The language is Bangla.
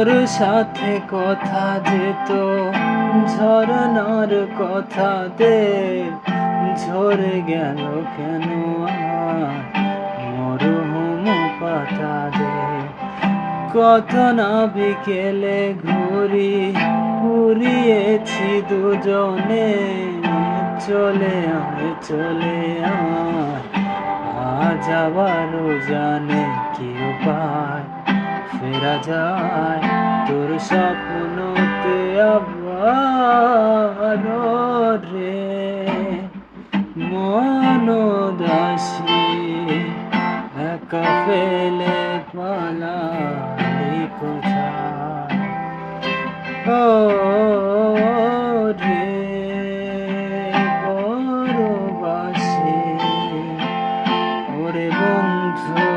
তোর সাথে কথা যেত, ঝরনার কথাতে ঝরে গেল কেন মরহুম পাতা দে কত না বিকেলে ঘুরি পুরিয়েছি দুজনে, চলে আয় চলে আয়। আজ আবারও জানে কি উপায় ফেরা যায় তোর স্বপ্নতে আবার রে। মন দাসী একা ফেলে পালা কোথায় ও রে বড় বন্ধু